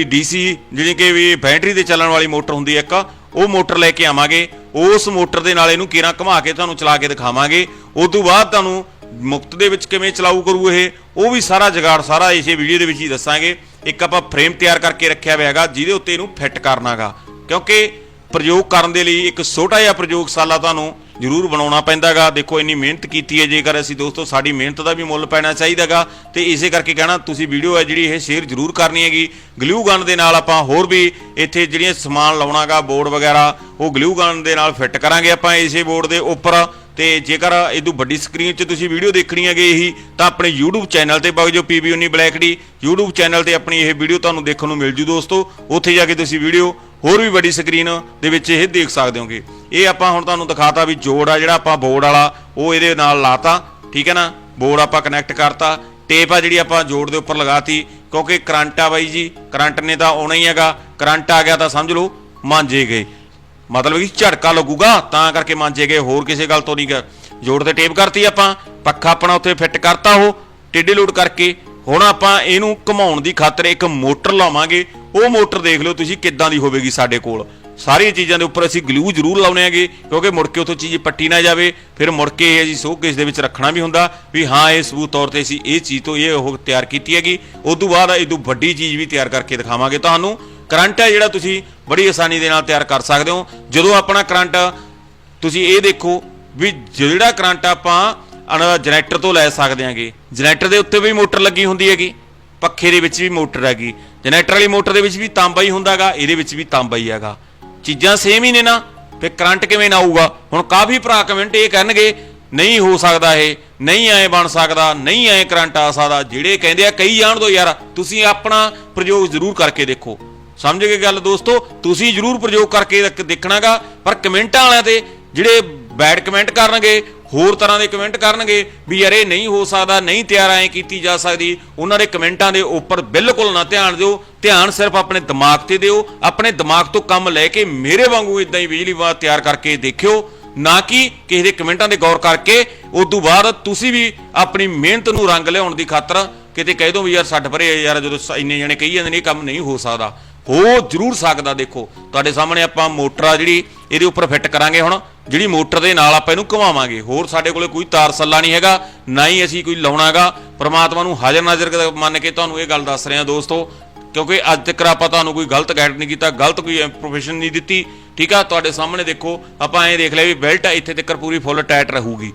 ਡੀਸੀ ਜਿਹੜੀ ਕਿ ਵੀ ਬੈਟਰੀ ਤੇ ਚੱਲਣ ਵਾਲੀ ਮੋਟਰ ਹੁੰਦੀ ਹੈ ਇੱਕ, ਉਹ ਮੋਟਰ ਲੈ ਕੇ ਆਵਾਂਗੇ। ਉਸ ਮੋਟਰ ਦੇ ਨਾਲ ਇਹਨੂੰ ਕੀਰਾਂ ਘੁਮਾ ਕੇ ਤੁਹਾਨੂੰ ਚਲਾ ਕੇ ਦਿਖਾਵਾਂਗੇ। ਉਸ ਤੋਂ ਬਾਅਦ ਤੁਹਾਨੂੰ ਮੁਕਤ ਦੇ ਵਿੱਚ ਕਿਵੇਂ ਚਲਾਊ ਕਰੂ ਇਹ, ਉਹ ਵੀ ਸਾਰਾ ਜਗਾੜ ਸਾਰਾ ਇਸੇ ਵੀਡੀਓ ਦੇ ਵਿੱਚ ਹੀ ਦੱਸਾਂਗੇ। ਇੱਕ ਆਪਾਂ ਫਰੇਮ ਤਿਆਰ ਕਰਕੇ ਰੱਖਿਆ ਹੋਇਆ ਹੈਗਾ, ਜਿਹਦੇ ਉੱਤੇ ਇਹਨੂੰ ਫਿੱਟ ਕਰਨਾਗਾ। ਕਿਉਂਕਿ ਪ੍ਰਯੋਗ ਕਰਨ ਦੇ ਲਈ ਇੱਕ ਛੋਟਾ ਜਿਹਾ ਪ੍ਰਯੋਗਸ਼ਾਲਾ ਤੁਹਾਨੂੰ ਜ਼ਰੂਰ ਬਣਾਉਣਾ ਪੈਂਦਾਗਾ। ਦੇਖੋ, ਇੰਨੀ ਮਿਹਨਤ ਕੀਤੀ ਹੈ, ਜੇਕਰ ਅਸੀਂ ਦੋਸਤੋ, ਸਾਡੀ ਮਿਹਨਤ ਦਾ ਵੀ ਮੁੱਲ ਪੈਣਾ ਚਾਹੀਦਾਗਾ। ਤੇ ਇਸੇ ਕਰਕੇ ਕਹਿਣਾ, ਤੁਸੀਂ ਵੀਡੀਓ ਹੈ ਜਿਹੜੀ, ਇਹ ਸ਼ੇਅਰ ਜ਼ਰੂਰ ਕਰਨੀ ਹੈਗੀ। ਗਲੂ ਗਨ ਦੇ ਨਾਲ ਆਪਾਂ ਹੋਰ ਵੀ ਇੱਥੇ ਜਿਹੜੀਆਂ ਸਮਾਨ ਲਾਉਣਾਗਾ, ਬੋਰਡ ਵਗੈਰਾ, ਉਹ ਗਲੂ ਗਨ ਦੇ ਨਾਲ ਫਿੱਟ ਕਰਾਂਗੇ ਆਪਾਂ ਇਸੇ ਬੋਰਡ ਦੇ ਉੱਪਰ। ਤੇ ਜੇਕਰ ਇਦੋਂ ਵੱਡੀ ਸਕਰੀਨ 'ਚ ਤੁਸੀਂ ਵੀਡੀਓ ਦੇਖਣੀ ਹੈਗੇ ਇਹੀ, ਤਾਂ ਆਪਣੇ YouTube ਚੈਨਲ ਤੇ ਵਗ ਜਾਓ PB19 black D YouTube channel ਤੇ ਆਪਣੀ ਇਹ ਵੀਡੀਓ ਤੁਹਾਨੂੰ ਦੇਖਣ ਨੂੰ ਮਿਲ ਜੂ ਦੋਸਤੋ। ਉੱਥੇ ਜਾ ਕੇ ਤੁਸੀਂ ਵੀਡੀਓ ਹੋਰ ਵੀ ਵੱਡੀ ਸਕਰੀਨ ਦੇ ਵਿੱਚ ਇਹ ਦੇਖ ਸਕਦੇ ਹੋਗੇ। ਇਹ ਆਪਾਂ ਹੁਣ ਤੁਹਾਨੂੰ ਦਿਖਾਤਾ ਵੀ ਜੋੜ ਆ, ਜਿਹੜਾ ਆਪਾਂ ਬੋਰਡ ਵਾਲਾ, ਉਹ ਇਹਦੇ ਨਾਲ ਲਾਤਾ, ਠੀਕ ਹੈ ਨਾ? ਬੋਰਡ ਆਪਾਂ ਕਨੈਕਟ ਕਰਤਾ। ਟੇਪ ਆ ਜਿਹੜੀ ਆਪਾਂ ਜੋੜ ਦੇ ਉੱਪਰ ਲਗਾਤੀ, ਕਿਉਂਕਿ ਕਰੰਟ ਆ ਬਾਈ ਜੀ, ਕਰੰਟ ਨੇ ਤਾਂ ਆਉਣਾ ਹੀ ਹੈਗਾ। ਕਰੰਟ ਆ ਗਿਆ ਤਾਂ ਸਮਝ ਲਓ, ਮਾਂਜੇ ਗਏ। ਮਤਲਬ ਕਿ ਝਟਕਾ ਲੱਗੂਗਾ, ਤਾਂ ਕਰਕੇ ਮਾਂਜੇ ਗਏ, ਹੋਰ ਕਿਸੇ ਗੱਲ ਤੋਂ ਨਹੀਂ ਜੋੜ ਤੇ ਟੇਪ ਕਰਤੀ ਆਪਾਂ। ਪੱਖਾ ਆਪਣਾ ਉੱਥੇ ਫਿੱਟ ਕਰਤਾ ਉਹ, ਟੇਢੇ ਲੋਡ ਕਰਕੇ। ਹੁਣ ਆਪਾਂ ਇਹਨੂੰ ਘੁਮਾਉਣ ਦੀ ਖਾਤਰ ਇੱਕ ਮੋਟਰ ਲਾਵਾਂਗੇ। ਉਹ ਮੋਟਰ ਦੇਖ ਲਓ ਤੁਸੀਂ ਕਿੱਦਾਂ ਦੀ ਹੋਵੇਗੀ ਸਾਡੇ ਕੋਲ। ਸਾਰੀਆਂ ਚੀਜ਼ਾਂ ਦੇ ਉੱਪਰ ਅਸੀਂ ਗਲੂ ਜ਼ਰੂਰ ਲਾਉਣੇ ਹੈਗੇ, ਕਿਉਂਕਿ ਮੁੜ ਕੇ ਉੱਥੋਂ ਚੀਜ਼ ਪੱਟੀ ਨਾ ਜਾਵੇ। ਫਿਰ ਮੁੜ ਕੇ ਇਹ ਅਸੀਂ ਸ਼ੋਕੇਸ ਦੇ ਵਿੱਚ ਰੱਖਣਾ ਵੀ ਹੁੰਦਾ ਵੀ ਹਾਂ, ਇਹ ਸਬੂਤ ਤੌਰ ਤੇ ਅਸੀਂ ਇਹ ਚੀਜ਼ ਤੋਂ ਇਹ ਉਹ ਤਿਆਰ ਕੀਤੀ ਹੈਗੀ। ਉਸ ਤੋਂ ਬਾਅਦ ਇਹ ਤੋਂ ਵੱਡੀ ਚੀਜ਼ ਵੀ ਤਿਆਰ ਕਰਕੇ ਦਿਖਾਵਾਂਗੇ ਤੁਹਾਨੂੰ। ਕਰੰਟ ਹੈ ਜਿਹੜਾ ਤੁਸੀਂ ਬੜੀ ਆਸਾਨੀ ਦੇ ਨਾਲ ਤਿਆਰ ਕਰ ਸਕਦੇ ਹੋ। ਜਦੋਂ ਆਪਣਾ ਕਰੰਟ ਤੁਸੀਂ ਇਹ ਦੇਖੋ ਵੀ ਜਿਹੜਾ ਕਰੰਟ ਆਪਾਂ ਜਨਰੇਟਰ ਤੋਂ ਲੈ ਸਕਦੇ ਹਾਂਗੇ। ਜਨਰੇਟਰ ਦੇ ਉੱਤੇ ਵੀ ਮੋਟਰ ਲੱਗੀ ਹੁੰਦੀ ਹੈਗੀ, ਪੱਖੇ ਦੇ ਵਿੱਚ ਵੀ ਮੋਟਰ ਹੈਗੀ। ਜਨਰੇਟਰ ਵਾਲੀ ਮੋਟਰ ਦੇ ਵਿੱਚ ਵੀ ਤਾਂਬਾ ਹੀ ਹੁੰਦਾਗਾ, ਇਹਦੇ ਵਿੱਚ ਵੀ ਤਾਂਬਾ ਹੀ ਹੈਗਾ। ਚੀਜ਼ਾਂ ਸੇਮ ਹੀ ਨੇ ਨਾ, ਫਿਰ ਕਰੰਟ ਕਿਵੇਂ ਨਾ ਆਊਗਾ ਹੁਣ ਕਾਫੀ ਭਰਾ ਕਮੈਂਟ ਇਹ ਕਰਨਗੇ, ਨਹੀਂ ਹੋ ਸਕਦਾ ਇਹ, ਨਹੀਂ ਐ ਬਣ ਸਕਦਾ, ਨਹੀਂ ਐ ਕਰੰਟ ਆ ਸਕਦਾ। ਜਿਹੜੇ ਕਹਿੰਦੇ ਆ ਕਈ ਜਾਣ ਦੋ ਯਾਰ, ਤੁਸੀਂ ਆਪਣਾ ਪ੍ਰਯੋਗ ਜ਼ਰੂਰ ਕਰਕੇ ਦੇਖੋ। ਸਮਝ ਗਏ ਗੱਲ ਦੋਸਤੋ? ਤੁਸੀਂ ਜਰੂਰ ਪ੍ਰਯੋਗ ਕਰਕੇ ਦੇਖ- ਦੇਖਣਾਗਾ, ਪਰ ਕਮੈਂਟਾਂ ਵਾਲਿਆਂ ਤੇ ਜਿਹੜੇ ਬੈਡ ਕਮੈਂਟ ਕਰਨਗੇ, ਹੋਰ ਤਰ੍ਹਾਂ ਦੇ ਕਮੈਂਟ ਕਰਨਗੇ, ਵੀ ਯਾਰ ਇਹ ਨਹੀਂ ਹੋ ਸਕਦਾ, ਨਹੀਂ ਤਿਆਰ ਐ ਕੀਤੀ ਜਾ ਸਕਦੀ, ਉਹਨਾਂ ਦੇ ਕਮੈਂਟਾਂ ਦੇ ਉੱਪਰ ਬਿਲਕੁਲ ਨਾ ਧਿਆਨ ਦਿਓ। ਧਿਆਨ ਸਿਰਫ ਆਪਣੇ ਦਿਮਾਗ ਤੇ ਦਿਓ। ਆਪਣੇ ਦਿਮਾਗ ਤੋਂ ਕੰਮ ਲੈ ਕੇ ਮੇਰੇ ਵਾਂਗੂ ਇਦਾਂ ਹੀ ਬਿਜਲੀ ਬਾਤ ਤਿਆਰ ਕਰਕੇ ਦੇਖਿਓ। ਨਾ ਕਿ ਕਿਸੇ ਦੇ ਕਮੈਂਟਾਂ ਦੇ ਗੌਰ ਕਰਕੇ ਉਸ ਤੋਂ ਬਾਅਦ ਤੁਸੀਂ ਵੀ ਆਪਣੀ ਮਿਹਨਤ ਨੂੰ ਰੰਗ ਲਿਆਉਣ ਦੀ ਖਾਤਰ ਕਿਤੇ ਕਹਿ ਦੋ ਵੀ ਯਾਰ ਛੱਡ ਪਰੇ ਯਾਰ ਜਦੋਂ ਸ- ਇੰਨੇ ਜਣੇ ਕਹੀ ਜਾਂਦੇ ਨੇ, ਇਹ ਕੰਮ ਨਹੀਂ ਹੋ ਸਕਦਾ। ਹੋ ਜ਼ਰੂਰ ਸਕਦਾ ਦੇਖੋ। ਤੁਹਾਡੇ ਸਾਹਮਣੇ ਆਪਾਂ ਮੋਟਰ ਆ ਜਿਹੜੀ, ਇਹਦੇ ਉੱਪਰ ਫਿੱਟ ਕਰਾਂਗੇ ਹੁਣ। ਜਿਹੜੀ ਮੋਟਰ ਦੇ ਨਾਲ ਆਪਾਂ ਇਹਨੂੰ ਘੁਮਾਵਾਂਗੇ। ਹੋਰ ਸਾਡੇ ਕੋਲੇ ਕੋਈ ਤਾਰ ਸੱਲਾ ਨਹੀਂ ਹੈਗਾ, ਨਾ ਹੀ ਅਸੀਂ ਕੋਈ ਲਾਉਣਾਗਾ। ਪ੍ਰਮਾਤਮਾ ਨੂੰ ਹਾਜ਼ਰ ਨਾਜ਼ਰ ਮੰਨ ਕੇ ਤੁਹਾਨੂੰ ਇਹ ਗੱਲ ਦੱਸ ਰਹੇ ਹਾਂ ਦੋਸਤੋ, ਕਿਉਂਕਿ ਅੱਜ ਤੱਕ ਆਪਾਂ ਤੁਹਾਨੂੰ ਕੋਈ ਗਲਤ ਗਾਈਡ ਨਹੀਂ ਕੀਤਾ, ਗਲਤ ਕੋਈ ਪ੍ਰੋਫੈਸ਼ਨ ਨਹੀਂ ਦਿੱਤੀ। ਠੀਕ ਆ, ਤੁਹਾਡੇ ਸਾਹਮਣੇ ਦੇਖੋ, ਆਪਾਂ ਐਂ ਦੇਖ ਲਿਆ ਵੀ ਬੈਲਟ ਇੱਥੇ ਤੱਕ ਪੂਰੀ ਫੁੱਲ ਟਾਈਟ ਰਹੂਗੀ।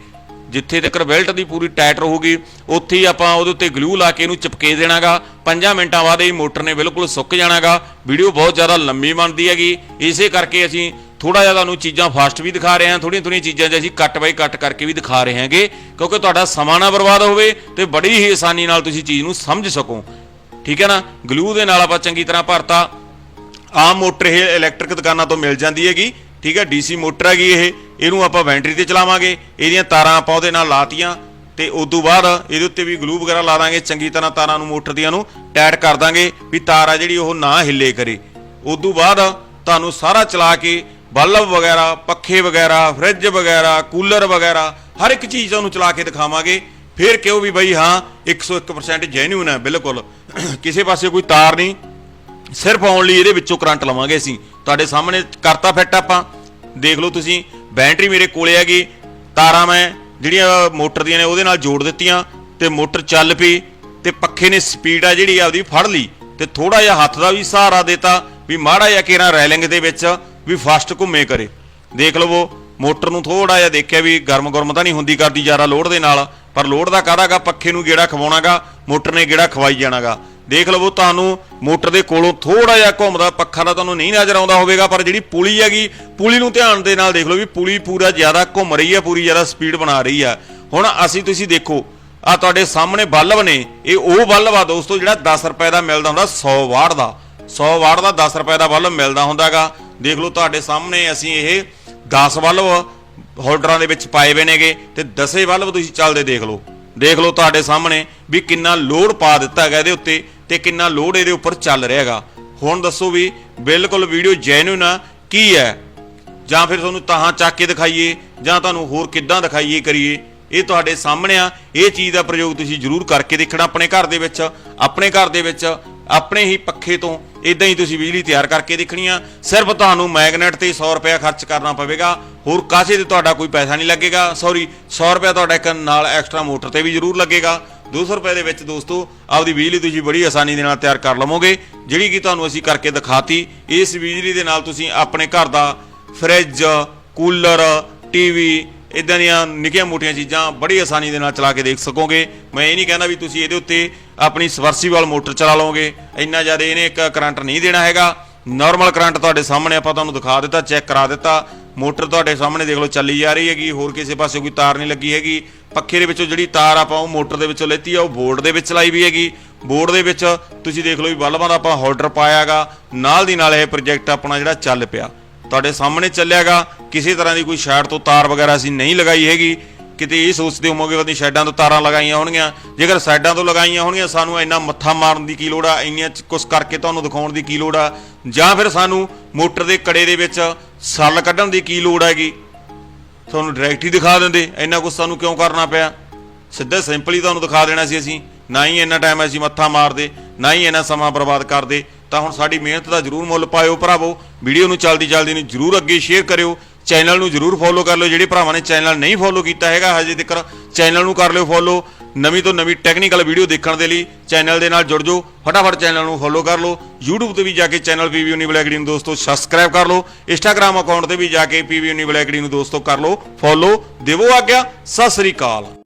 ਜਿੱਥੇ ਤੱਕ ਬੈਲਟ ਦੀ ਪੂਰੀ ਟਾਈਟ ਰਹੂਗੀ, ਉੱਥੇ ਹੀ ਆਪਾਂ ਉਹਦੇ ਉੱਤੇ ਗਲੂ ਲਾ ਕੇ ਇਹਨੂੰ ਚਿਪਕੇ ਦੇਣਾਗਾ। 5 ਮਿੰਟਾਂ ਬਾਅਦ ਇਹ ਮੋਟਰ ਨੇ ਬਿਲਕੁਲ ਸੁੱਕ ਜਾਣਾਗਾ। ਵੀਡੀਓ ਬਹੁਤ ਜ਼ਿਆਦਾ ਲੰਮੀ ਬਣਦੀ ਹੈਗੀ। ਇਸੇ ਕਰਕੇ ਅਸੀਂ ਥੋੜਾ ਜਿਹਾ ਤੁਹਾਨੂੰ ਚੀਜ਼ਾਂ ਫਾਸਟ ਵੀ ਦਿਖਾ ਰਹੇ ਹਾਂ। ਥੋੜੀਆਂ ਥੋੜੀਆਂ ਚੀਜ਼ਾਂ 'ਚ ਅਸੀਂ ਕੱਟ ਬਾਈ ਕੱਟ ਕਰਕੇ ਵੀ ਦਿਖਾ ਰਹੇ ਹਾਂਗੇ। ਕਿਉਂਕਿ ਤੁਹਾਡਾ ਸਮਾਂ ਨਾ ਬਰਬਾਦ ਹੋਵੇ ਤੇ ਬੜੀ ਹੀ ਆਸਾਨੀ ਨਾਲ ਤੁਸੀਂ ਚੀਜ਼ ਨੂੰ ਸਮਝ ਸਕੋ। ਠੀਕ ਹੈ ਨਾ? ਗਲੂ ਦੇ ਨਾਲ ਆਪਾਂ ਚੰਗੀ ਤਰ੍ਹਾਂ ਭਰਤਾ। ਆਮ ਮੋਟਰ ਇਹ ਇਲੈਕਟ੍ਰਿਕ ਦੁਕਾਨਾਂ ਤੋਂ ਮਿਲ ਜਾਂਦੀ ਹੈਗੀ। ਠੀਕ ਹੈ? ਡੀਸੀ ਮੋਟਰ ਹੈਗੀ ਇਹ। ਇਹਨੂੰ ਆਪਾਂ ਬੈਟਰੀ ਤੇ ਚਲਾਵਾਂਗੇ, ਇਹਦੀਆਂ ਤਾਰਾਂ ਆਪਾਂ ਉਹਦੇ ਨਾਲ ਲਾਤੀਆਂ, ਤੇ ਉਸ ਤੋਂ ਬਾਅਦ ਇਹਦੇ ਉੱਤੇ ਵੀ ਗਲੂ ਵਗੈਰਾ ਲਾ ਦਾਂਗੇ, ਚੰਗੀ ਤਰ੍ਹਾਂ ਤਾਰਾਂ ਨੂੰ, ਮੋਟਰ ਦੀਆਂ ਨੂੰ ਟਾਈਟ ਕਰ ਦਾਂਗੇ ਵੀ ਤਾਰ ਆ ਜਿਹੜੀ ਉਹ ਨਾ ਹਿੱਲੇ ਕਰੇ। ਉਸ ਤੋਂ ਬਾਅਦ ਤੁਹਾਨੂੰ ਸਾਰਾ ਚਲਾ ਕੇ ਬਲਬ ਵਗੈਰਾ, ਪੱਖੇ ਵਗੈਰਾ, ਫ੍ਰਿਜ ਵਗੈਰਾ, ਕੂਲਰ ਵਗੈਰਾ, ਹਰ ਇੱਕ ਚੀਜ਼ ਤੁਹਾਨੂੰ ਚਲਾ ਕੇ ਦਿਖਾਵਾਂਗੇ। ਫਿਰ ਕਿਉਂ ਵੀ ਬਈ ਹਾਂ 101% ਜੈਨੂਇਨ ਹੈ, ਬਿਲਕੁਲ। ਕਿਸੇ ਪਾਸੇ ਕੋਈ ਤਾਰ ਨਹੀਂ, ਸਿਰਫ ਆਉਣ ਲਈ ਇਹਦੇ ਵਿੱਚੋਂ ਕਰੰਟ ਲਵਾਂਗੇ ਅਸੀਂ। ਤੁਹਾਡੇ ਸਾਹਮਣੇ ਕਰਤਾ ਫਿੱਟ ਆਪਾਂ। ਦੇਖ ਲਓ ਤੁਸੀਂ, ਬੈਟਰੀ ਮੇਰੇ ਕੋਲੇ ਹੈਗੀ, ਤਾਰਾਂ ਮੈਂ ਜਿਹੜੀਆਂ ਮੋਟਰ ਦੀਆਂ ਨੇ ਉਹਦੇ ਨਾਲ ਜੋੜ ਦਿੱਤੀਆਂ, ਤੇ ਮੋਟਰ ਚੱਲ ਪਈ, ਤੇ ਪੱਖੇ ਨੇ ਸਪੀਡ ਆ ਜਿਹੜੀ ਆਪਦੀ ਫੜ ਲਈ, ਤੇ ਥੋੜਾ ਜਿਹਾ ਹੱਥ ਦਾ ਵੀ ਸਹਾਰਾ ਦਿੱਤਾ ਵੀ ਮਾੜਾ ਜਿਹਾ ਕੇਰਾ ਰੈਲਿੰਗ ਦੇ ਵਿੱਚ ਵੀ ਫਾਸਟ ਘੁੰਮੇ ਕਰੇ। ਦੇਖ ਲਵੋ, ਮੋਟਰ ਨੂੰ ਥੋੜਾ ਜਿਹਾ ਦੇਖਿਆ ਵੀ ਗਰਮ ਗਰਮ ਤਾਂ ਨਹੀਂ ਹੁੰਦੀ ਕਰਦੀ ਜ਼ਿਆਦਾ ਲੋਡ ਦੇ ਨਾਲ, ਪਰ ਲੋਡ ਦਾ ਕਾਹਦਾਗਾ ਪੱਖੇ ਨੂੰ ਗੇੜਾ ਖਵਾਉਣਾਗਾ ਮੋਟਰ ਨੇ ਗੇੜਾ ਖਵਾਈ ਜਾਣਾਗਾ ਦੇਖ ਲਵੋ ਤੁਹਾਨੂੰ ਮੋਟਰ ਦੇ ਕੋਲੋਂ ਥੋੜਾ ਜਿਹਾ ਘੁੰਮਦਾ, ਪੱਖਾ ਦਾ ਤੁਹਾਨੂੰ ਨਹੀਂ ਨਜ਼ਰ ਆਉਂਦਾ ਹੋਵੇਗਾ, ਪਰ ਜਿਹੜੀ ਪੁਲੀ ਹੈਗੀ, ਪੁਲੀ ਨੂੰ ਧਿਆਨ ਦੇ ਨਾਲ ਦੇਖ ਲਓ ਵੀ ਪੁਲੀ ਪੂਰਾ ਜ਼ਿਆਦਾ ਘੁੰਮ ਰਹੀ ਹੈ, ਪੂਰੀ ਜ਼ਿਆਦਾ ਸਪੀਡ ਬਣਾ ਰਹੀ ਆ ਹੁਣ ਅਸੀਂ ਤੁਸੀਂ ਦੇਖੋ, ਆ ਤੁਹਾਡੇ ਸਾਹਮਣੇ ਬਲਬ ਨੇ, ਇਹ ਉਹ ਬਲਬ ਆ ਦੋਸਤੋ ਜਿਹੜਾ 10 ਰੁਪਏ ਦਾ ਮਿਲਦਾ ਹੁੰਦਾ 100 ਵਾਟ ਦਾ। 100 ਵਾਟ ਦਾ 10 ਰੁਪਏ ਦਾ ਬਲਬ ਮਿਲਦਾ ਹੁੰਦਾਗਾ। ਦੇਖ ਲਓ ਤੁਹਾਡੇ ਸਾਹਮਣੇ ਅਸੀਂ ਇਹ 10 ਬਲਬ ਹੋਲਡਰਾਂ ਦੇ ਵਿੱਚ ਪਾਏ ਹੋਏ ਨੇਗੇ ਤੇ 10 ਬਲਬ ਤੁਸੀਂ ਚੱਲਦੇ ਦੇਖ ਲਓ। ਦੇਖ ਲਓ ਤੁਹਾਡੇ ਸਾਹਮਣੇ ਵੀ ਕਿੰਨਾ ਲੋਡ ਪਾ ਦਿੱਤਾ ਗਿਆ ਇਹਦੇ ਉੱਤੇ। ਤੇ ਕਿੰਨਾ ਲੋਡ ਇਹਦੇ ਉੱਪਰ ਚੱਲ ਰਿਹਾ ਹੈਗਾ। ਹੁਣ ਦੱਸੋ ਵੀ ਬਿਲਕੁਲ ਵੀਡੀਓ ਜੈਨੂਇਨ ਆ, ਕੀ ਹੈ? ਜਾਂ ਫਿਰ ਤੁਹਾਨੂੰ ਤਾਹਾਂ ਚੱਕ ਕੇ ਦਿਖਾਈਏ, ਜਾਂ ਤੁਹਾਨੂੰ ਹੋਰ ਕਿੱਦਾਂ ਦਿਖਾਈਏ ਕਰੀਏ। ਇਹ ਤੁਹਾਡੇ ਸਾਹਮਣੇ ਆ। ਇਹ ਚੀਜ਼ ਦਾ ਪ੍ਰਯੋਗ ਤੁਸੀਂ ਜ਼ਰੂਰ ਕਰਕੇ ਦੇਖਣਾ ਆਪਣੇ ਘਰ ਦੇ ਵਿੱਚ, ਆਪਣੇ ਘਰ ਦੇ ਵਿੱਚ। ਆਪਣੇ ਹੀ ਪੱਖੇ ਤੋਂ ਇਦਾਂ ਹੀ ਤੁਸੀਂ ਬਿਜਲੀ ਤਿਆਰ ਕਰਕੇ ਦੇਖਣੀ ਆ। ਸਿਰਫ ਤੁਹਾਨੂੰ ਮੈਗਨੇਟ ਤੇ 100 ਰੁਪਏ ਖਰਚ ਕਰਨਾ ਪਵੇਗਾ। ਹੋਰ ਕਾਸੇ ਤੇ ਤੁਹਾਡਾ ਕੋਈ ਪੈਸਾ ਨਹੀਂ ਲੱਗੇਗਾ। ਸੌਰੀ 100 ਰੁਪਏ ਤੁਹਾਡਾ ਇੱਕ ਨਾਲ ਐਕਸਟਰਾ ਮੋਟਰ ਤੇ ਵੀ ਜ਼ਰੂਰ ਲੱਗੇਗਾ। 200 ਰੁਪਏ ਦੇ ਵਿੱਚ ਦੋਸਤੋ, ਆਪਦੀ ਬਿਜਲੀ ਤੁਸੀਂ ਬੜੀ ਆਸਾਨੀ ਦੇ ਨਾਲ ਤਿਆਰ ਕਰ ਲਵੋਗੇ। ਜਿਹੜੀ ਕਿ ਤੁਹਾਨੂੰ ਅਸੀਂ ਕਰਕੇ ਦਿਖਾਤੀ, ਇਸ ਬਿਜਲੀ ਦੇ ਨਾਲ ਤੁਸੀਂ ਆਪਣੇ ਘਰ ਦਾ ਫ੍ਰਿਜ ਕੂਲਰ ਟੀਵੀ ਇਦਾਂ ਦੀਆਂ ਨਿੱਕੀਆਂ ਮੋਟੀਆਂ ਚੀਜ਼ਾਂ ਬੜੀ ਆਸਾਨੀ ਦੇ ਨਾਲ ਚਲਾ ਕੇ ਦੇਖ ਸਕੋਗੇ। ਮੈਂ ਇਹ ਨਹੀਂ ਕਹਿੰਦਾ ਵੀ ਤੁਸੀਂ ਇਹਦੇ ਉੱਤੇ ਆਪਣੀ ਸਵਰਸੀਬਲ ਮੋਟਰ ਚਲਾ ਲਓਗੇ ਇੰਨਾ ਜ਼ਿਆਦਾ ਇਹਨੇ ਇੱਕ ਕਰੰਟ ਨਹੀਂ ਦੇਣਾ ਹੈਗਾ। ਨਾਰਮਲ ਕਰੰਟ ਤੁਹਾਡੇ ਸਾਹਮਣੇ ਆਪਾਂ ਤੁਹਾਨੂੰ ਦਿਖਾ ਦਿੱਤਾ, ਚੈੱਕ ਕਰਾ ਦਿੱਤਾ। ਮੋਟਰ ਤੁਹਾਡੇ ਸਾਹਮਣੇ ਦੇਖ ਲਓ ਚੱਲੀ ਜਾ ਰਹੀ ਹੈਗੀ, ਹੋਰ ਕਿਸੇ ਪਾਸੇ ਕੋਈ ਤਾਰ ਨਹੀਂ ਲੱਗੀ ਹੈਗੀ। ਪੱਖੇ ਦੇ ਵਿੱਚੋਂ ਜਿਹੜੀ ਤਾਰ ਆਪਾਂ ਉਹ ਮੋਟਰ ਦੇ ਵਿੱਚੋਂ ਲੈਤੀ ਆ, ਉਹ ਬੋਰਡ ਦੇ ਵਿੱਚ ਲਾਈ ਵੀ ਹੈਗੀ। ਬੋਰਡ ਦੇ ਵਿੱਚ ਤੁਸੀਂ ਦੇਖ ਲਓ ਵੀ ਬਲਬਾਂ ਦਾ ਆਪਾਂ ਹੋਲਡਰ ਪਾਇਆਗਾ। ਨਾਲ ਦੀ ਨਾਲ ਇਹ ਪ੍ਰੋਜੈਕਟ ਆਪਣਾ ਜਿਹੜਾ ਚੱਲ ਪਿਆ। ਤੁਹਾਡੇ ਸਾਹਮਣੇ ਚੱਲਿਆਗਾ। ਕਿਸੇ ਤਰ੍ਹਾਂ ਦੀ ਕੋਈ ਸ਼ੈਡ ਤੋਂ ਤਾਰ ਵਗੈਰਾ ਅਸੀਂ ਨਹੀਂ ਲਗਾਈ ਹੈਗੀ। ਕਿਤੇ ਇਹ ਸੋਚਦੇ ਹੋਵੋਗੇ ਕਿ ਸਾਈਡਾਂ ਤੋਂ ਤਾਰਾਂ ਲਗਾਈਆਂ ਹੋਣਗੀਆਂ? ਜੇਕਰ ਸਾਈਡਾਂ ਤੋਂ ਲਗਾਈਆਂ ਹੋਣਗੀਆਂ, ਸਾਨੂੰ ਇੰਨਾ ਮੱਥਾ ਮਾਰਨ ਦੀ ਕੀ ਲੋੜ ਆ? ਇੰਨੀਆਂ ਚ ਕੁਛ ਕਰਕੇ ਤੁਹਾਨੂੰ ਦਿਖਾਉਣ ਦੀ ਕੀ ਲੋੜ ਆ? ਜਾਂ ਫਿਰ ਸਾਨੂੰ ਮੋਟਰ ਦੇ ਕੜੇ ਦੇ ਵਿੱਚ ਸੱਲ ਕੱਢਣ ਦੀ ਕੀ ਲੋੜ ਹੈਗੀ? ਤੁਹਾਨੂੰ ਡਾਇਰੈਕਟ ਹੀ ਦਿਖਾ ਦਿੰਦੇ। ਇੰਨਾ ਕੁਛ ਸਾਨੂੰ ਕਿਉਂ ਕਰਨਾ ਪਿਆ? ਸਿੱਧਾ ਸਿੰਪਲੀ ਤੁਹਾਨੂੰ ਦਿਖਾ ਦੇਣਾ ਸੀ ਅਸੀਂ। ਨਾ ਹੀ ਇੰਨਾ ਟਾਈਮ ਅਸੀਂ ਮੱਥਾ ਮਾਰਦੇ, ਨਾ ਹੀ ਇੰਨਾ ਸਮਾਂ ਬਰਬਾਦ ਕਰਦੇ। ਤਾਂ ਹੁਣ ਸਾਡੀ ਮਿਹਨਤ ਦਾ ਜ਼ਰੂਰ ਮੁੱਲ ਪਾਇਓ ਭਰਾਵੋ। ਵੀਡੀਓ ਨੂੰ ਚਲਦੀ ਚਲਦੀ ਨੂੰ ਜ਼ਰੂਰ ਅੱਗੇ ਸ਼ੇਅਰ ਕਰਿਓ। ਚੈਨਲ ਨੂੰ ਜ਼ਰੂਰ ਫੋਲੋ ਕਰ ਲਿਓ। ਜਿਹੜੇ ਭਰਾਵਾਂ ਨੇ ਚੈਨਲ ਨਹੀਂ ਫੋਲੋ ਕੀਤਾ ਹੈਗਾ ਹਜੇ ਤੱਕ, ਚੈਨਲ ਨੂੰ ਕਰ ਲਿਓ ਫੋਲੋ। ਨਵੀਂ ਤੋਂ ਨਵੀਂ ਟੈਕਨੀਕਲ ਵੀਡੀਓ ਦੇਖਣ ਦੇ ਲਈ ਚੈਨਲ ਦੇ ਨਾਲ ਜੁੜ ਜਾਓ। ਫਟਾਫਟ ਚੈਨਲ ਨੂੰ ਫੋਲੋ ਕਰ ਲਓ। YouTube ਤੇ ਵੀ ਜਾ ਕੇ ਚੈਨਲ ਪੀਵੀ ਉਨੀ ਬਲੈਕਡੀ ਨੂੰ ਦੋਸਤੋ ਸਬਸਕ੍ਰਾਈਬ ਕਰ ਲਓ। Instagram ਅਕਾਊਂਟ ਤੇ ਵੀ ਜਾ ਕੇ ਪੀਵੀ ਉਨੀ ਬਲੈਕਡੀ ਨੂੰ ਦੋਸਤੋ ਕਰ ਲਓ। ਫੋਲੋ ਦੇਵੋ ਆਗਿਆ। ਸਤਿ ਸ੍ਰੀ ਅਕਾਲ।